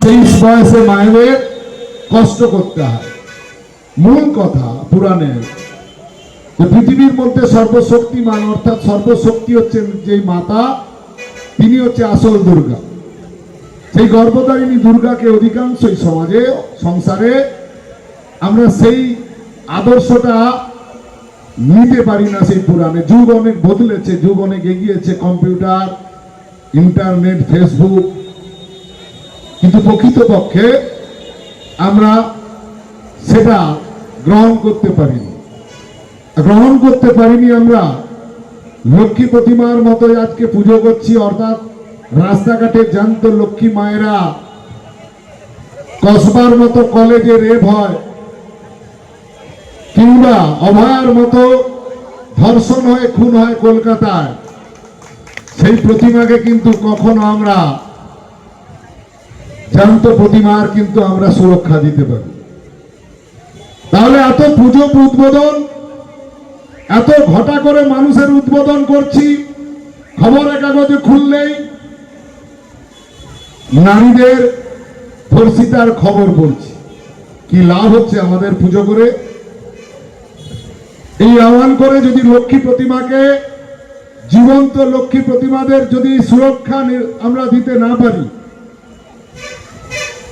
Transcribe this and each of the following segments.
তেইশ বয়সে মায়েদের কষ্ট করতে হয়। মূল কথা পুরাণের যে পৃথিবীর মধ্যে সর্বশক্তিমান, অর্থাৎ সর্বশক্তি হচ্ছেন যে মাতা, তিনি হচ্ছে আসল দুর্গা। সেই গর্ভধারিণী দুর্গাকে অধিকাংশই সমাজে, সংসারে আমরা সেই আদর্শটা নিতে পারি না সেই পুরাণে। যুগ অনেক বদলেছে, যুগ অনেক এগিয়েছে, কম্পিউটার, ইন্টারনেট, ফেসবুক কিন্তু প্রকৃতপক্ষে আমরা সেটা গ্রহণ করতে পারিনি। গ্রহণ করতে পারিনি আমরা। লক্ষ্মী প্রতিমার মতো আজকে পুজো করছি, অর্থাৎ রাস্তাঘাটে জ্যান্ত লক্ষ্মী মায়েরা কসবার মতো কলেজে রেপ হয়, কিংবা অভয়ার মতো ধর্ষণ হয়ে, খুন হয় কলকাতায়। সেই প্রতিমাকে কিন্তু কখনো আমরা জ্যান্ত প্রতিমার কিন্তু আমরা সুরক্ষা দিতে পারি। তাহলে এত পুজো উদ্বোধন, এত ঘটা করে মানুষের উদ্বোধন করছি, খবরের কাগজে খুললেই নারীদের ধর্ষিতার খবর পড়ছি কি লাভ হচ্ছে আমাদের পুজো করে? এই আহ্বান করে যদি লক্ষ্মী প্রতিমাকে, জীবন্ত লক্ষ্মী প্রতিমাদের যদি সুরক্ষা আমরা দিতে না পারি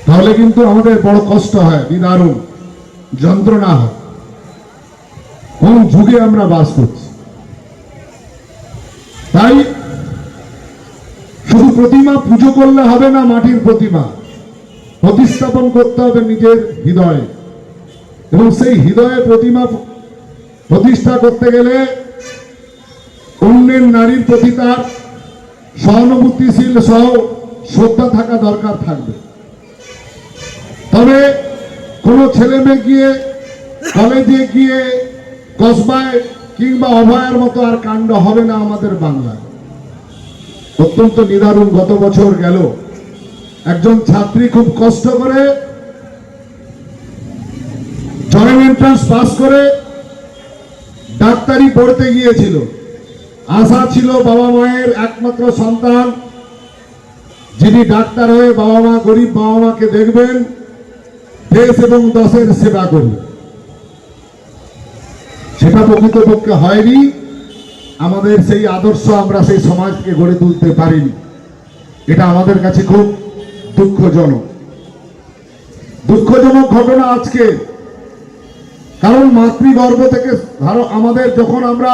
তাহলে কিন্তু আমাদের বড় কষ্ট হয়, বিদারুণ যন্ত্রণা হয়। কোন যুগে আমরা বাস করছি? তাই শুধু প্রতিমা পুজো করলে হবে না, মাটির প্রতিমা। প্রতিস্থাপন করতে হবে নিজের হৃদয়ে। এবং সেই হৃদয়ে প্রতিমা প্রতিষ্ঠা করতে গেলে অন্যের নারীর প্রতি তার সহানুভূতিশীল সহ শ্রদ্ধা থাকা দরকার থাকবে। তবে কোনো ছেলে মেয়ে গিয়ে কলেজে গিয়ে কসবায় কিংবা অভয়ের মতো আর কাণ্ড হবে না আমাদের বাংলায় অত্যন্ত নিদারুণ গত বছর গেল। একজন ছাত্রী খুব কষ্ট করে জয়েন্ট এন্ট্রান্স পাস করে ডাক্তারি পড়তে গিয়েছিল। আশা ছিল বাবা মায়ের একমাত্র সন্তান, যিনি ডাক্তার হয়ে বাবা মা গরিব বাবা মাকে দেখবেন। দেশ এবং দশের সেবা করবেন সেটা প্রকৃতপক্ষে হয়নি। আমাদের সেই আদর্শ আমরা সেই সমাজকে গড়ে তুলতে পারিনি। এটা আমাদের কাছে খুব দুঃখজনক। দুঃখজনক ঘটনা আজকে। কারণ মাতৃগর্ভ থেকে ধরো আমাদের যখন আমরা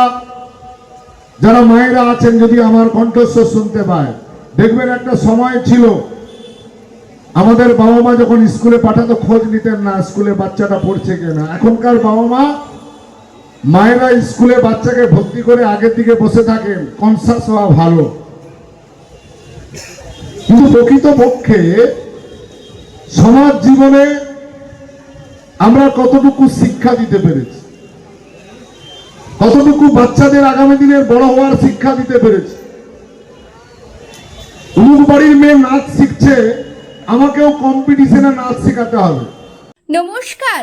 যারা মায়েরা আছেন যদি আমার কণ্ঠস্বর শুনতে পায়, দেখবেন একটা সময় ছিল আমাদের বাবা মা যখন স্কুলে পাঠাতো, খোঁজ নিতেন না স্কুলে বাচ্চাটা পড়ছে কিনা। এখনকার বাবা মা মায়েরা স্কুলে বাচ্চাকে ভর্তি করে আগের দিকে বসে থাকেন। কনসাস হওয়া ভালো। কিন্তু প্রকৃত পক্ষে সমাজ জীবনে আমরা কতটুকু শিক্ষা দিতে পেরেছি, কতটুকু বাচ্চাদের আগামী দিনের বড় হওয়ার শিক্ষা দিতে পেরেছি। অমুক বাড়ির মেয়ে নাচ শিখছে আমাকেও কম্পিটিশনে নাচ শেখাতে হবে। নমস্কার